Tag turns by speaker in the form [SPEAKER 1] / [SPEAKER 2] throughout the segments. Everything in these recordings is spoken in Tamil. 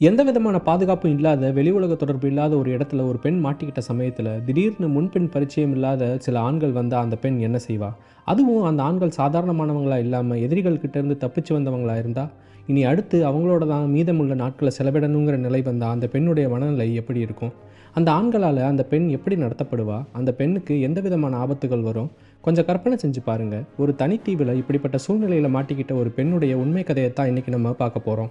[SPEAKER 1] எந்த விதமான பாதுகாப்பும் இல்லாத வெளி உலக தொடர்பு இல்லாத ஒரு இடத்துல ஒரு பெண் மாட்டிக்கிட்ட சமயத்தில் திடீர்னு முன்பின் பரிச்சயம் இல்லாத சில ஆண்கள் வந்தால் அந்த பெண் என்ன செய்வா? அதுவும் அந்த ஆண்கள் சாதாரணமானவங்களாக இல்லாமல் எதிரிகள் கிட்டேருந்து தப்பிச்சு வந்தவங்களாக இருந்தால் இனி அடுத்து அவங்களோட தான் மீதமுள்ள நாட்களை செலவிடணுங்கிற நிலை வந்தால் அந்த பெண்ணுடைய மனநிலை எப்படி இருக்கும்? அந்த ஆண்களால் அந்த பெண் எப்படி நடத்தப்படுவா? அந்த பெண்ணுக்கு எந்த விதமான ஆபத்துகள் வரும்? கொஞ்சம் கற்பனை செஞ்சு பாருங்கள் ஒரு தனித்தீவில் இப்படிப்பட்ட சூழ்நிலையில் மாட்டிக்கிட்ட ஒரு பெண்ணுடைய உண்மை கதையை தான் இன்றைக்கி நம்ம பார்க்க போகிறோம்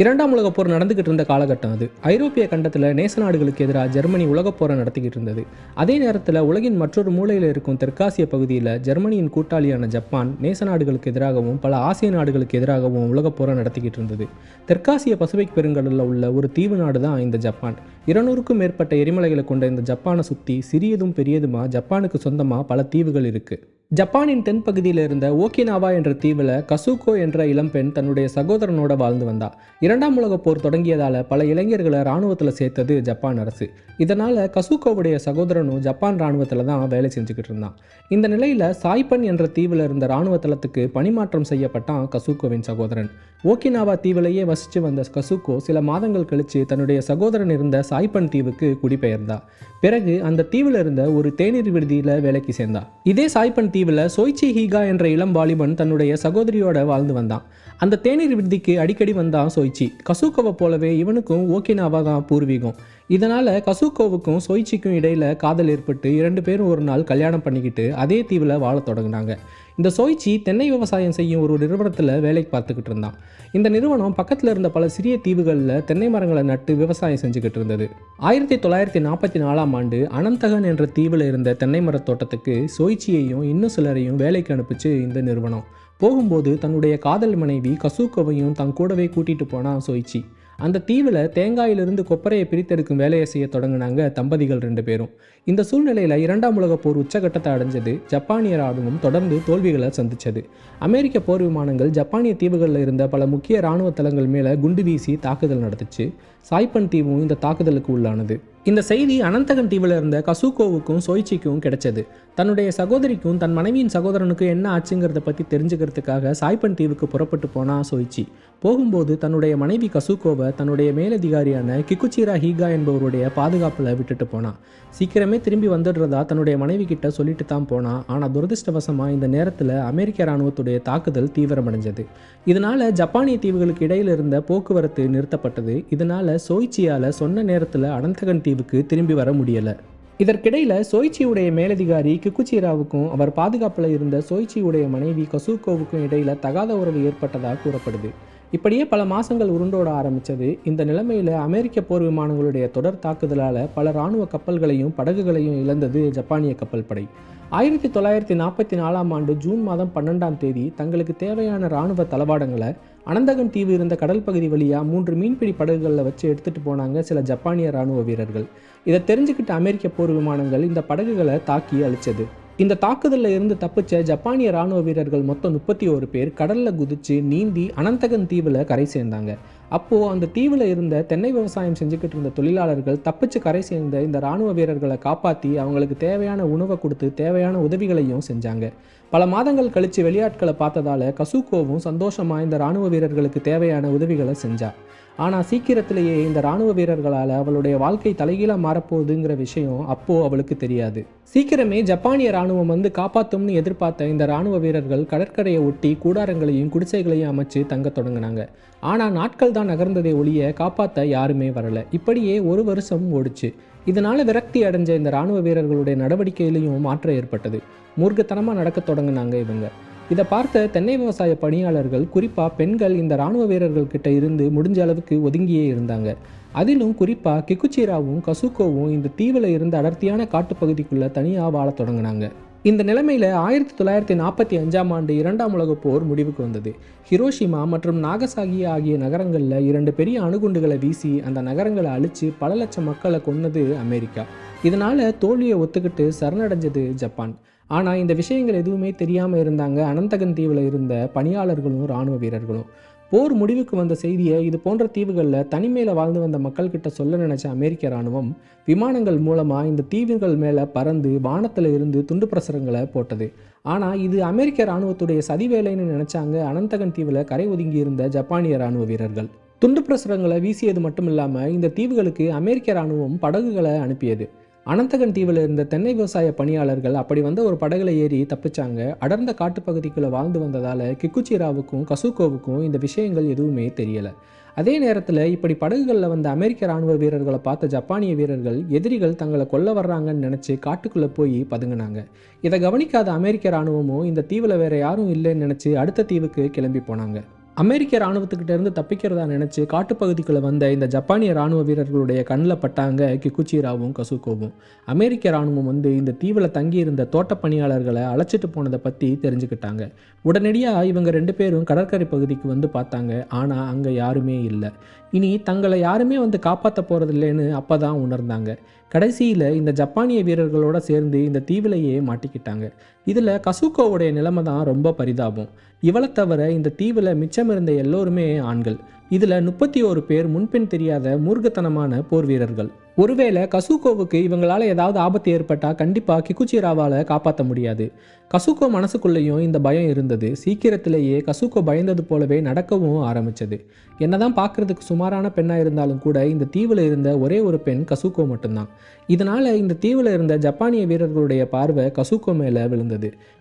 [SPEAKER 1] இரண்டாம் உலகப் போர் நடந்துகிட்டு இருந்த காலகட்டம் அது. ஐரோப்பிய கண்டத்தில் நேச நாடுகளுக்கு எதிராக ஜெர்மனி உலகப் போரை நடத்திக்கிட்டு இருந்தது. அதே நேரத்தில் உலகின் மற்றொரு மூலையில் இருக்கும் தெற்காசிய பகுதியில் ஜெர்மனியின் கூட்டாளியான ஜப்பான் நேச நாடுகளுக்கு எதிராகவும் பல ஆசிய நாடுகளுக்கு எதிராகவும் உலகப் போரை நடத்திக்கிட்டு இருந்தது. தெற்காசிய பசிபிக் பெருங்கடலில் உள்ள ஒரு தீவு நாடு தான் இந்த ஜப்பான். இருநூறுக்கும் மேற்பட்ட எரிமலைகளை கொண்ட இந்த ஜப்பானை சுற்றி சிறியதும் பெரியதுமாக ஜப்பானுக்கு சொந்தமாக பல தீவுகள் இருக்குது ஜப்பானின் தென்பகுதியில் இருந்த ஓகினாவா என்ற தீவில் கசுகோ என்ற இளம்பெண் தன்னுடைய சகோதரனோட வாழ்ந்து வந்தா. இரண்டாம் உலகப் போர் தொடங்கியதால் பல இளைஞர்களை இராணுவத்தில் சேர்த்தது ஜப்பான் அரசு. இதனால் கசுகோவுடைய சகோதரனும் ஜப்பான் இராணுவத்தில் தான் வேலை செஞ்சுக்கிட்டு இருந்தான். இந்த நிலையில் சாய்பன் என்ற தீவில் இருந்த இராணுவ தளத்துக்கு பணிமாற்றம் செய்யப்பட்டான் கசுகோவின் சகோதரன். ஓகினாவா தீவிலேயே வசித்து வந்த கசுகோ சில மாதங்கள் கழித்து தன்னுடைய சகோதரன் இருந்த சாய்பன் தீவுக்கு குடிபெயர்ந்தா. பிறகு அந்த தீவில் இருந்த ஒரு தேநீர் விடுதியில் வேலைக்கு சேர்ந்தா. இதே சாய்பன் தீவில் சோய்ச்சி ஹீகா என்ற இளம் வாலிபன் தன்னுடைய சகோதரியோட வாழ்ந்து வந்தான். அந்த தேநீர் விடுதிக்கு அடிக்கடி வந்தான் சோய்ச்சி. கசூக்கோவை போலவே இவனுக்கும் ஓகினாவா தான் பூர்வீகம். இதனால் கசூக்கோவுக்கும் சோய்ச்சிக்கும் இடையில் காதல் ஏற்பட்டு இரண்டு பேரும் ஒரு நாள் கல்யாணம் பண்ணிக்கிட்டு அதே தீவில் வாழத் தொடங்கினாங்க. இந்த சோய்ச்சி தென்னை விவசாயம் செய்யும் ஒரு நிறுவனத்தில் வேலைக்கு பார்த்துக்கிட்டு இருந்தான். இந்த நிறுவனம் பக்கத்தில் இருந்த பல சிறிய தீவுகளில் தென்னை மரங்களை நட்டு விவசாயம் செஞ்சுக்கிட்டு இருந்தது. ஆயிரத்தி தொள்ளாயிரத்தி நாற்பத்தி நாலாம் ஆண்டு அனந்தகன் என்ற தீவில் இருந்த தென்னை மரத் தோட்டத்துக்கு சோய்ச்சியையும் இன்னும் சிலரையும் வேலைக்கு அனுப்பிச்சு இந்த நிறுவனம். போகும்போது தன்னுடைய காதல் மனைவி கசூக்கோவையும் தன் கூடவே கூட்டிட்டு போனான் சோய்ச்சி. அந்த தீவில் தேங்காயிலிருந்து கொப்பரையை பிரித்தெடுக்கும் வேலையை செய்ய தொடங்கினாங்க தம்பதிகள் ரெண்டு பேரும். இந்த சூழ்நிலையில் இரண்டாம் உலக போர் உச்சகட்டத்தை அடைஞ்சது ஜப்பானிய ராணுவம் தொடர்ந்து தோல்விகளை சந்தித்தது அமெரிக்க போர் விமானங்கள் ஜப்பானிய தீவுகளில் இருந்த பல முக்கிய இராணுவ தளங்கள் மேலே குண்டு வீசி தாக்குதல் நடத்துச்சு. சாய்பன் தீவும் இந்த தாக்குதலுக்கு உள்ளானது. இந்த செய்தி அனந்தகன் தீவில் இருந்த கசூகோவுக்கும் சோய்ச்சிக்கும் கிடைச்சது. தன்னுடைய சகோதரிக்கும் தன் மனைவியின் சகோதரனுக்கும் என்ன ஆச்சுங்கிறத பற்றி தெரிஞ்சுக்கிறதுக்காக சாய்பன் தீவுக்கு புறப்பட்டு போனா சோய்ச்சி. போகும்போது தன்னுடைய மனைவி கசூகோவை தன்னுடைய மேலதிகாரியான கிக்குச்சிரா ஹீகா என்பவருடைய பாதுகாப்பில் விட்டுட்டு போனான் சீக்கிரமே திரும்பி வந்துடுறதா தன்னுடைய மனைவி கிட்ட சொல்லிட்டு தான் போனான் ஆனால் துரதிருஷ்டவசமாக இந்த நேரத்தில் அமெரிக்க இராணுவத்துடைய தாக்குதல் தீவிரமடைஞ்சது. இதனால ஜப்பானிய தீவுகளுக்கு இடையில் இருந்த போக்குவரத்து நிறுத்தப்பட்டது. இதனால சோய்ச்சியால் சொன்ன நேரத்தில் அனந்தகன் தீவுக்கு திரும்பி வர முடியலை. இதற்கிடையில் சோய்ச்சியுடைய மேலதிகாரி கிக்குச்சிராவுக்கும் அவர் பாதுகாப்பில் இருந்த சோய்ச்சியுடைய மனைவி கசூக்கோவுக்கும் இடையில் தகாத உறவு ஏற்பட்டதாக கூறப்படுது. இப்படியே பல மாதங்கள் உருண்டோட ஆரம்பித்தது இந்த நிலைமையில் அமெரிக்க போர் விமானங்களுடைய தொடர் தாக்குதலால் பல இராணுவ கப்பல்களையும் படகுகளையும் இழந்தது ஜப்பானிய கப்பல் படை. ஆயிரத்தி தொள்ளாயிரத்தி நாற்பத்தி நாலாம் ஆண்டு ஜூன் மாதம் பன்னெண்டாம் தேதி தங்களுக்கு தேவையான இராணுவ தளவாடங்களை அனந்தகன் தீவு இருந்த கடல் பகுதி வழியாக மூன்று மீன்பிடி படகுகளில் வச்சு எடுத்துகிட்டு போனாங்க சில ஜப்பானிய இராணுவ வீரர்கள். இதை தெரிஞ்சுக்கிட்ட அமெரிக்க போர் விமானங்கள் இந்த படகுகளை தாக்கி அழிச்சது. இந்த தாக்குதலில் இருந்து தப்பிச்ச ஜப்பானிய ராணுவ வீரர்கள் மொத்தம் முப்பத்தி ஒரு பேர் கடலில் குதிச்சு நீந்தி அனந்தகன் தீவில் கரை சேர்ந்தாங்க. அப்போது அந்த தீவில் இருந்த தென்னை விவசாயம் செஞ்சுக்கிட்டு இருந்த தொழிலாளர்கள் தப்பிச்சு கரை சேர்ந்த இந்த ராணுவ வீரர்களை காப்பாற்றி அவங்களுக்கு தேவையான உணவை கொடுத்து தேவையான உதவிகளையும் செஞ்சாங்க. பல மாதங்கள் கழித்து வெளியாட்களை பார்த்ததால கசுகோவும் சந்தோஷமாக இந்த ராணுவ வீரர்களுக்கு தேவையான உதவிகளை செஞ்சா. ஆனால் சீக்கிரத்திலேயே இந்த ராணுவ வீரர்களால் அவளுடைய வாழ்க்கை தலைகீழாக மாறப்போகுதுங்கிற விஷயம் அப்போது அவளுக்கு தெரியாது. சீக்கிரமே ஜப்பானிய ராணுவம் வந்து காப்பாற்றும்னு எதிர்பார்த்த இந்த ராணுவ வீரர்கள் கடற்கரையை ஒட்டி கூடாரங்களையும் குடிசைகளையும் அமைச்சு தங்க தொடங்கினாங்க. ஆனால் நாட்கள் தான் நகர்ந்ததை ஒழிய காப்பாற்ற யாருமே வரல. இப்படியே ஒரு வருஷம் ஓடிச்சு. இதனால விரக்தி அடைஞ்ச இந்த ராணுவ வீரர்களுடைய நடவடிக்கையிலையும் மாற்றம் ஏற்பட்டது. மூர்க்கத்தனமாக நடக்க தொடங்கினாங்க இவங்க. இதை பார்த்த தென்னை விவசாய பணியாளர்கள் குறிப்பாக பெண்கள் இந்த ராணுவ வீரர்கள்கிட்ட இருந்து முடிஞ்ச அளவுக்கு ஒதுங்கியே இருந்தாங்க. அதிலும் குறிப்பாக கிக்குச்சிராவும் கசுக்கோவும் இந்த தீவில் இருந்த அடர்த்தியான காட்டுப்பகுதிக்குள்ளே தனியாக வாழத் தொடங்கினாங்க. இந்த நிலைமையில் ஆயிரத்தி தொள்ளாயிரத்தி நாற்பத்தி அஞ்சாம் ஆண்டு இரண்டாம் உலகப் போர் முடிவுக்கு வந்தது. ஹிரோஷிமா மற்றும் நாகசாகி ஆகிய நகரங்களில் இரண்டு பெரிய அணுகுண்டுகளை வீசி அந்த நகரங்களை அழித்து பல லட்சம் மக்களை கொன்னது அமெரிக்கா. இதனால் தோல்வியை ஒத்துக்கிட்டு சரணடைஞ்சது ஜப்பான். ஆனால் இந்த விஷயங்கள் எதுவுமே தெரியாமல் இருந்தாங்க. அனந்தகன் தீவில் இருந்த பணியாளர்களும் இராணுவ வீரர்களும். போர் முடிவுக்கு வந்த செய்தியை இது போன்ற தீவுகளில் தனிமையில் வாழ்ந்து வந்த மக்கள்கிட்ட சொல்ல நினைச்ச அமெரிக்க இராணுவம் விமானங்கள் மூலமாக இந்த தீவுகள் மேலே பறந்து வானத்தில் இருந்து துண்டு பிரசுரங்களை போட்டது. ஆனால் இது அமெரிக்க இராணுவத்துடைய சதி வேலைன்னு நினைச்சாங்க அனந்தகன் தீவில் கரை ஒதுங்கி இருந்த ஜப்பானிய இராணுவ வீரர்கள். துண்டு பிரசுரங்களை வீசியது மட்டும் இல்லாமல் இந்த தீவுகளுக்கு அமெரிக்க இராணுவம் படகுகளை அனுப்பியது. அனந்தகன் தீவில் இருந்த தென்னை விவசாய பணியாளர்கள் அப்படி வந்த ஒரு படகுல ஏறி தப்பிச்சாங்க. அடர்ந்த காட்டுப்பகுதிக்குள்ளே வாழ்ந்து வந்ததால் கிக்குச்சிராவுக்கும் கசுகோவுக்கும் இந்த விஷயங்கள் எதுவுமே தெரியலை. அதே நேரத்தில் இப்படி படகுகளில் வந்த அமெரிக்க ராணுவ வீரர்களை பார்த்த ஜப்பானிய வீரர்கள் எதிரிகள் தங்களை கொல்ல வர்றாங்கன்னு நினச்சி காட்டுக்குள்ளே போய் பதுங்கினாங்க. இதை கவனிக்காத அமெரிக்க ராணுவமும் இந்த தீவில் வேற யாரும் இல்லைன்னு நினச்சி அடுத்த தீவுக்கு கிளம்பி போனாங்க. அமெரிக்க இராணுவத்துக்கிட்ட இருந்து தப்பிக்கிறதா நினச்சி காட்டுப்பகுதிக்குள்ளே வந்த இந்த ஜப்பானிய ராணுவ வீரர்களுடைய கண்ணில் பட்டாங்க கிக்குச்சிராவும் கசுகோவும் அமெரிக்க இராணுவம் வந்து இந்த தீவில் தங்கியிருந்த தோட்ட பணியாளர்களை அழைச்சிட்டு போனதை பற்றி தெரிஞ்சுக்கிட்டாங்க. உடனடியாக இவங்க ரெண்டு பேரும் கடற்கரை பகுதிக்கு வந்து பார்த்தாங்க. ஆனால் அங்கே யாருமே இல்லை. இனி தங்களை யாருமே வந்து காப்பாற்ற போகிறதில்லைன்னு அப்போ தான் உணர்ந்தாங்க. கடைசியில் இந்த ஜப்பானிய வீரர்களோட சேர்ந்து இந்த தீவிலையே மாட்டிக்கிட்டாங்க. இதில் கசுகோவுடைய நிலைமை தான் ரொம்ப பரிதாபம். இவளை தவிர இந்த தீவில் மிச்சம் இருந்த எல்லோருமே ஆண்கள். இதில் முப்பத்தி ஓரு பேர் முன்பின் தெரியாத மூர்க்கத்தனமான போர் வீரர்கள். ஒருவேளை கசுகோவுக்கு இவங்களால் ஏதாவது ஆபத்து ஏற்பட்டால் கண்டிப்பாக கிக்குச்சிராவால் காப்பாற்ற முடியாது. கசுகோ மனசுக்குள்ளேயும் இந்த பயம் இருந்தது. சீக்கிரத்திலேயே கசுகோ பயந்தது போலவே நடக்கவும் ஆரம்பிச்சது. என்னதான் பார்க்கறதுக்கு சுமாரான பெண்ணாக இருந்தாலும் கூட இந்த தீவில் இருந்த ஒரே ஒரு பெண் கசுகோ மட்டும்தான். இதனால் இந்த தீவில் இருந்த ஜப்பானிய வீரர்களுடைய பார்வை கசுகோ மேலே விழுந்தது.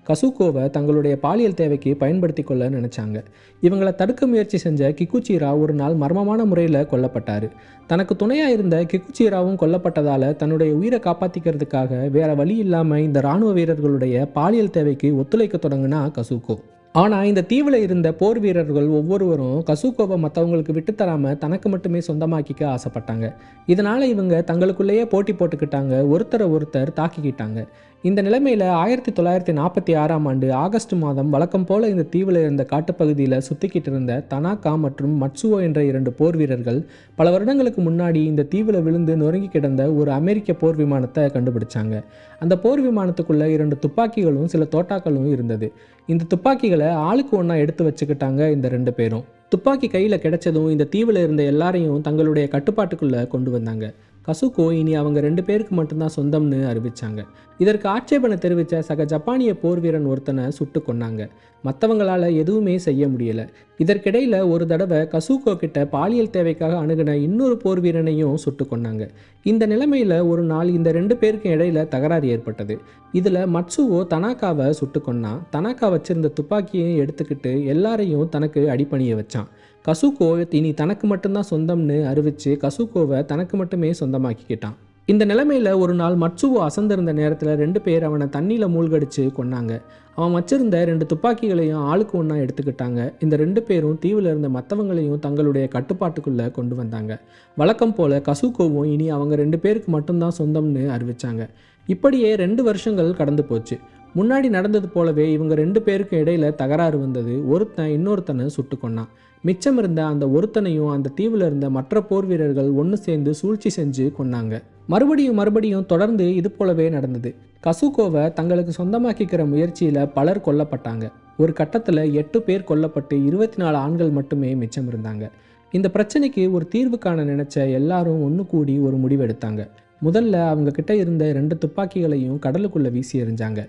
[SPEAKER 1] கசுகோவை தங்களுடைய பாலியல் தேவைக்கு பயன்படுத்தி கொள்ள நினைச்சாங்க. இவங்களை தடுக்க முயற்சி செஞ்ச கிக்குச்சிரா ஒரு நாள் மர்மமான முறையில் கொல்லப்பட்டார். தனக்கு துணையாக இருந்த கிக்குச்சிராவும் கொல்லப்பட்டதால் தன்னுடைய உயிரை காப்பாற்றிக்கிறதுக்காக வேற வழி இல்லாமல் இந்த இராணுவ வீரர்களுடைய பாலியல் தேவைக்கு ஒத்துழைக்க தொடங்கினா கசுகோ. ஆனால் இந்த தீவில் இருந்த போர் வீரர்கள் ஒவ்வொருவரும் கசுகோவை மற்றவங்களுக்கு விட்டுத்தராமல் தனக்கு மட்டுமே சொந்தமாக்கிக்க ஆசைப்பட்டாங்க. இதனால் இவங்க தங்களுக்குள்ளேயே போட்டி போட்டுக்கிட்டாங்க. ஒருத்தரை ஒருத்தர் தாக்கிக்கிட்டாங்க. இந்த நிலைமையில் ஆயிரத்தி தொள்ளாயிரத்தி நாற்பத்தி ஆறாம் ஆண்டு ஆகஸ்ட் மாதம் வழக்கம் போல இந்த தீவில் இருந்த காட்டுப்பகுதியில் சுத்திக்கிட்டு இருந்த தனாகா மற்றும் மட்சுவோ என்ற இரண்டு போர் வீரர்கள் பல வருடங்களுக்கு முன்னாடி இந்த தீவில் விழுந்து நொறுங்கி கிடந்த ஒரு அமெரிக்க போர் விமானத்தை கண்டுபிடிச்சாங்க. அந்த போர் விமானத்துக்குள்ள இரண்டு துப்பாக்கிகளும் சில தோட்டாக்களும் இருந்தது. இந்த துப்பாக்கிகளை ஆளுக்கு ஒன்றா எடுத்து வச்சுக்கிட்டாங்க இந்த ரெண்டு பேரும். துப்பாக்கி கையில் கிடைச்சதும் இந்த தீவில் இருந்த எல்லாரையும் தங்களுடைய கட்டுப்பாட்டுக்குள்ளே கொண்டு வந்தாங்க. கசுகோ இனி அவங்க ரெண்டு பேருக்கு மட்டும்தான் சொந்தம்னு அறிவிச்சாங்க. இதற்கு ஆட்சேபனை தெரிவித்த சக ஜப்பானிய போர் வீரன் ஒருத்தனை சுட்டு கொன்னாங்க. மற்றவங்களால் எதுவுமே செய்ய முடியல. இதற்கிடையில் ஒரு தடவை கசுகோ கிட்ட பாலியல் தேவைக்காக அணுகின இன்னொரு போர் வீரனையும் சுட்டு கொன்னாங்க. இந்த நிலைமையில் ஒரு நாள் இந்த ரெண்டு பேருக்கும் இடையில தகராறு ஏற்பட்டது. இதில் மட்சுவோ தனாக்காவை சுட்டு கொன்னான். தனாக்கா வச்சிருந்த துப்பாக்கியையும் எடுத்துக்கிட்டு எல்லாரையும் தனக்கு அடிப்பணிய வச்சான். கசுகோ இனி தனக்கு மட்டும்தான் சொந்தம்னு அறிவிச்சு கசுகோவை தனக்கு மட்டுமே சொந்தமாக்கிக்கிட்டான். இந்த நிலைமையில் ஒரு நாள் மட்சுவோ அசந்திருந்த நேரத்தில் ரெண்டு பேர் அவனை தண்ணியில் மூழ்கடிச்சு கொன்னாங்க. அவன் வச்சிருந்த ரெண்டு துப்பாக்கிகளையும் ஆளுக்கு ஒன்றா எடுத்துக்கிட்டாங்க. இந்த ரெண்டு பேரும் தீவில் இருந்த மற்றவங்களையும் தங்களுடைய கட்டுப்பாட்டுக்குள்ளே கொண்டு வந்தாங்க. வழக்கம் போல் கசுகோவும் இனி அவங்க ரெண்டு பேருக்கு மட்டும்தான் சொந்தம்னு அறிவிச்சாங்க. இப்படியே ரெண்டு வருஷங்கள் கடந்து போச்சு. முன்னாடி நடந்தது போலவே இவங்க ரெண்டு பேருக்கும் இடையில தகராறு வந்தது. ஒருத்தன் இன்னொருத்தனை சுட்டு கொன்னான். மிச்சம் இருந்த அந்த ஒருத்தனையும் அந்த தீவில் இருந்த மற்ற போர் வீரர்கள் ஒன்று சேர்ந்து சூழ்ச்சி செஞ்சு கொன்னாங்க. மறுபடியும் மறுபடியும் தொடர்ந்து இது போலவே நடந்தது. கசுகோவை தங்களுக்கு சொந்தமாக்கிக்கிற முயற்சியில் பலர் கொல்லப்பட்டாங்க. ஒரு கட்டத்தில் எட்டு பேர் கொல்லப்பட்டு இருபத்தி நாலு ஆண்கள் மட்டுமே மிச்சம் இருந்தாங்க. இந்த பிரச்சனைக்கு ஒரு தீர்வு காண நினைச்ச எல்லாரும் ஒன்று கூடி ஒரு முடிவெடுத்தாங்க. முதல்ல அவங்க கிட்ட இருந்த ரெண்டு துப்பாக்கிகளையும் கடலுக்குள்ள வீசி எறிஞ்சாங்க.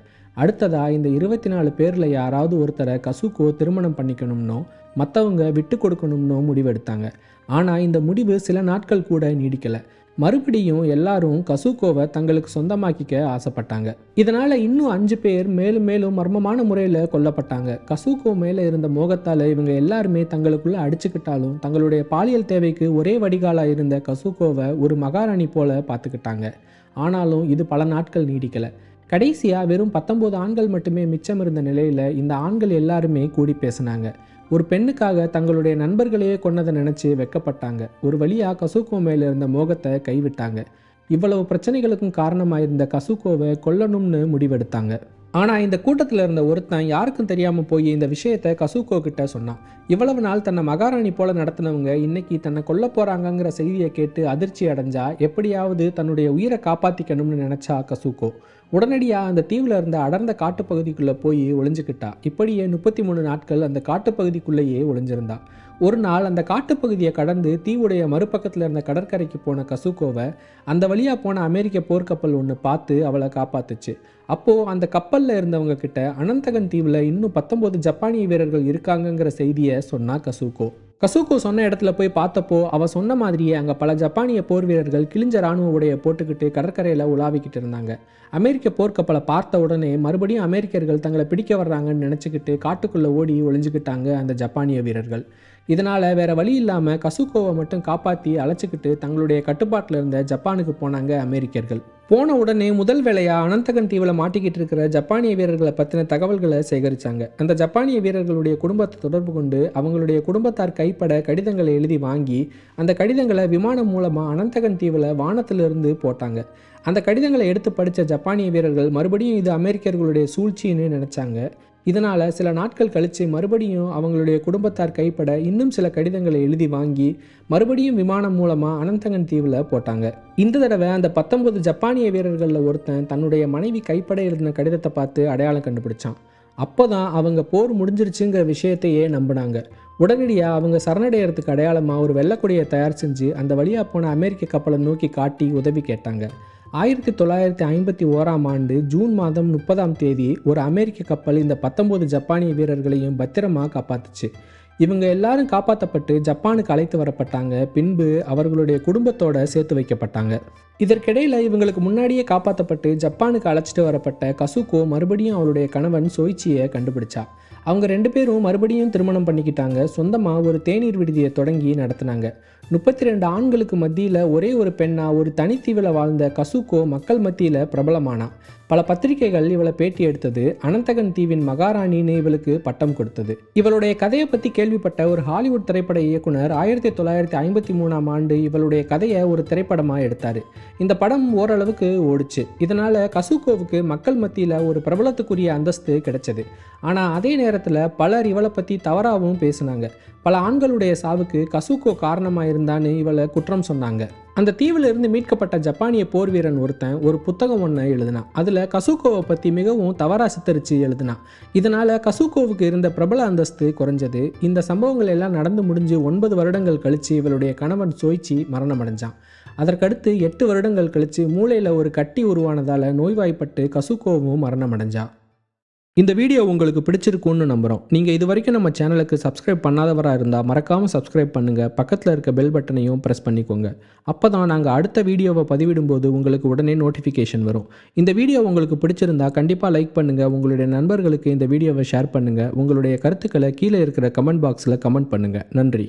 [SPEAKER 1] அடுத்ததா இந்த இருபத்தி நாலு பேரில் யாராவது ஒருத்தரை கசுக்கோ திருமணம் பண்ணிக்கணும்னோ மற்றவங்க விட்டு கொடுக்கணும்னோ முடிவெடுத்தாங்க. ஆனால் இந்த முடிவு சில நாட்கள் கூட நீடிக்கலை. மறுபடியும் எல்லாரும் கசுகோவை தங்களுக்கு சொந்தமாக்கிக்க ஆசைப்பட்டாங்க. இதனால இன்னும் அஞ்சு பேர் மேலும் மேலும் மர்மமான முறையில் கொல்லப்பட்டாங்க. கசுகோ மேலே இருந்த மோகத்தால் இவங்க எல்லாருமே தங்களுக்குள்ள அடிச்சுக்கிட்டாலும் தங்களுடைய பாலியல் தேவைக்கு ஒரே வடிகாலாக இருந்த கசுகோவை ஒரு மகாராணி போல பார்த்துக்கிட்டாங்க. ஆனாலும் இது பல நாட்கள் நீடிக்கலை. கடைசியாக வெறும் பத்தொம்போது ஆண்கள் மட்டுமே மிச்சம் இருந்த நிலையில் இந்த ஆண்கள் எல்லாருமே கூடி பேசினாங்க. ஒரு பெண்ணுக்காக தங்களுடைய நண்பர்களையே கொன்னதை நினச்சி வெக்கப்பட்டாங்க. ஒரு வழியாக கசுகோ மேலே இருந்த மோகத்தை கைவிட்டாங்க. இவ்வளவு பிரச்சனைகளுக்கும் காரணமாக இருந்த கசுகோவை கொல்லணும்னு முடிவெடுத்தாங்க. ஆனால் இந்த கூட்டத்தில் இருந்த ஒருத்தன் யாருக்கும் தெரியாமல் போய் இந்த விஷயத்தை கசுகோ கிட்ட சொன்னான். இவ்வளவு நாள் தன்னை மகாராணி போல நடத்தினவங்க இன்னைக்கு தன்னை கொல்ல போகிறாங்கங்கிற செய்தியை கேட்டு அதிர்ச்சி அடைஞ்சா எப்படியாவது தன்னுடைய உயிரை காப்பாற்றிக்கணும்னு நினச்சா கசுகோ உடனடியாக அந்த தீவில் இருந்த அடர்ந்த காட்டுப்பகுதிக்குள்ளே போய் ஒளிஞ்சுக்கிட்டா. இப்படியே முப்பத்தி மூணு நாட்கள் அந்த காட்டுப்பகுதிக்குள்ளேயே ஒளிஞ்சிருந்தா. ஒரு நாள் அந்த காட்டுப்பகுதியை கடந்து தீவுடைய மறுபக்கத்தில் இருந்த கடற்கரைக்கு போன கசுகோவை அந்த வழியாக போன அமெரிக்க போர்க்கப்பல் ஒன்று பார்த்து அவளை காப்பாத்துச்சு. அப்போது அந்த கப்பலில் இருந்தவங்க கிட்ட அனந்தகன் தீவில் இன்னும் பத்தொம்போது ஜப்பானிய வீரர்கள் இருக்காங்கங்கிற செய்தியை சொன்னா கசுகோ. கசுகோ சொன்ன இடத்துல போய் பார்த்தப்போ அவள் சொன்ன மாதிரியே அங்கே பல ஜப்பானிய போர் வீரர்கள் கிழிஞ்ச ராணுவ உடைய போட்டுக்கிட்டு கடற்கரையில் உலாவிக்கிட்டு இருந்தாங்க. அமெரிக்க போர்க்கப்பலை பார்த்த உடனே மறுபடியும் அமெரிக்கர்கள் தங்களை பிடிக்க வர்றாங்கன்னு நினச்சிக்கிட்டு காட்டுக்குள்ளே ஓடி ஒளிஞ்சுக்கிட்டாங்க அந்த ஜப்பானிய வீரர்கள். இதனால் வேற வழி இல்லாமல் கசுகோவை மட்டும் காப்பாற்றி அழைச்சிக்கிட்டு தங்களுடைய கட்டுப்பாட்டில் இருந்த ஜப்பானுக்கு போனாங்க அமெரிக்கர்கள். போன உடனே முதல் வேலையாக அனந்தகன் தீவில் மாட்டிக்கிட்டு இருக்கிற ஜப்பானிய வீரர்களை பற்றின தகவல்களை சேகரித்தாங்க அந்த ஜப்பானிய வீரர்களுடைய குடும்பத்தை தொடர்பு கொண்டு அவங்களுடைய குடும்பத்தார் கைப்பட கடிதங்களை எழுதி வாங்கி அந்த கடிதங்களை விமானம் மூலமாக அனந்தகன் தீவில் வானத்திலிருந்து போட்டாங்க. அந்த கடிதங்களை எடுத்து படித்த ஜப்பானிய வீரர்கள் மறுபடியும் இது அமெரிக்கர்களுடைய சூழ்ச்சின்னு நினச்சாங்க. இதனால் சில நாட்கள் கழித்து மறுபடியும் அவங்களுடைய குடும்பத்தார் கைப்பட இன்னும் சில கடிதங்களை எழுதி வாங்கி மறுபடியும் விமானம் மூலமாக அனந்தகன் தீவில் போட்டாங்க. இந்த தடவை அந்த பத்தொன்பது ஜப்பானிய வீரர்களில் ஒருத்தன் தன்னுடைய மனைவி கைப்பட எழுதின கடிதத்தை பார்த்து அடையாளம் கண்டுபிடிச்சான். அப்போ தான் அவங்க போர் முடிஞ்சிருச்சுங்கிற விஷயத்தையே நம்பினாங்க. உடனடியாக அவங்க சரணடைகிறதுக்கு அடையாளமாக ஒரு வெள்ளக்கொடியை தயார் செஞ்சு அந்த வழியாக போன அமெரிக்க கப்பலை நோக்கி காட்டி உதவி கேட்டாங்க. ஆயிரத்தி தொள்ளாயிரத்தி ஐம்பத்தி ஓராம் ஆண்டு ஜூன் மாதம் முப்பதாம் தேதி ஒரு அமெரிக்க கப்பல் இந்த பத்தொம்போது ஜப்பானிய வீரர்களையும் பத்திரமாக காப்பாத்துச்சு. இவங்க எல்லாரும் காப்பாற்றப்பட்டு ஜப்பானுக்கு அழைத்து வரப்பட்டாங்க. பின்பு அவர்களுடைய குடும்பத்தோட சேர்த்து வைக்கப்பட்டாங்க. இதற்கிடையில் இவங்களுக்கு முன்னாடியே காப்பாற்றப்பட்டு ஜப்பானுக்கு அழைச்சிட்டு வரப்பட்ட கசுகோ மறுபடியும் அவளுடைய கணவன் சோய்ச்சியை கண்டுபிடிச்சா. அவங்க ரெண்டு பேரும் மறுபடியும் திருமணம் பண்ணிக்கிட்டாங்க. சொந்தமாக ஒரு தேநீர் விடுதியை தொடங்கி நடத்தினாங்க. முப்பத்தி ரெண்டு ஆண்களுக்கு மத்தியில் ஒரே ஒரு பெண்ணா ஒரு தனித்தீவில் வாழ்ந்த கசுகோ மக்கள் மத்தியில் பிரபலமானா. பல பத்திரிகைகள் இவளை பேட்டி எடுத்தது அனந்தகன் தீவின் மகாராணின்னு இவளுக்கு பட்டம் கொடுத்தது. இவளுடைய கதையை பற்றி கேள்விப்பட்ட ஒரு ஹாலிவுட் திரைப்பட இயக்குனர் ஆயிரத்தி தொள்ளாயிரத்தி ஐம்பத்தி மூணாம் ஆண்டு இவளுடைய கதையை ஒரு திரைப்படமாக எடுத்தார். இந்த படம் ஓரளவுக்கு ஓடிச்சு. இதனால் கசுகோவுக்கு மக்கள் மத்தியில் ஒரு பிரபலத்துக்குரிய அந்தஸ்து கிடைச்சது. ஆனால் அதே நேரத்தில் பலர் இவளை பற்றி தவறாகவும் பேசினாங்க. பல ஆண்களுடைய சாவுக்கு கசுகோ காரணமாக இருந்தான்னு இவளை குற்றம் சொன்னாங்க. அந்த தீவில் இருந்து மீட்கப்பட்ட ஜப்பானிய போர் வீரன் ஒருத்தன் ஒரு புத்தகம் ஒன்று எழுதினான். அதில் கசுகோவை பற்றி மிகவும் தவறாக சித்தரித்து எழுதினான். இதனால் கசுகோவுக்கு இருந்த பிரபல அந்தஸ்து குறைஞ்சது. இந்த சம்பவங்கள் எல்லாம் நடந்து முடிஞ்சு ஒன்பது வருடங்கள் கழித்து இவளுடைய கணவன் சோய்ச்சி மரணமடைஞ்சான். அதற்கடுத்து எட்டு வருடங்கள் கழித்து மூளையில் ஒரு கட்டி உருவானதால் நோய்வாய்ப்பட்டு கசுகோவும் மரணமடைஞ்சான் இந்த வீடியோ உங்களுக்கு பிடிச்சிருக்கும்னு நம்புகிறோம் நீங்கள் இது வரைக்கும் நம்ம சேனலுக்கு சப்ஸ்கிரைப் பண்ணாதவராக இருந்தால் மறக்காமல் சப்ஸ்கிரைப் பண்ணுங்கள் பக்கத்தில் இருக்க பெல் பட்டனையும் ப்ரெஸ் பண்ணிக்கோங்க. அப்போ தான் நாங்கள் அடுத்த வீடியோவை பதிவிடும்போது உங்களுக்கு உடனே நோட்டிஃபிகேஷன் வரும். இந்த வீடியோ உங்களுக்கு பிடிச்சிருந்தா கண்டிப்பாக லைக் பண்ணுங்கள் உங்களுடைய நண்பர்களுக்கு இந்த வீடியோவை ஷேர் பண்ணுங்கள் உங்களுடைய கருத்துக்களை கீழே இருக்கிற கமெண்ட் பாக்ஸில் கமெண்ட் பண்ணுங்கள் நன்றி.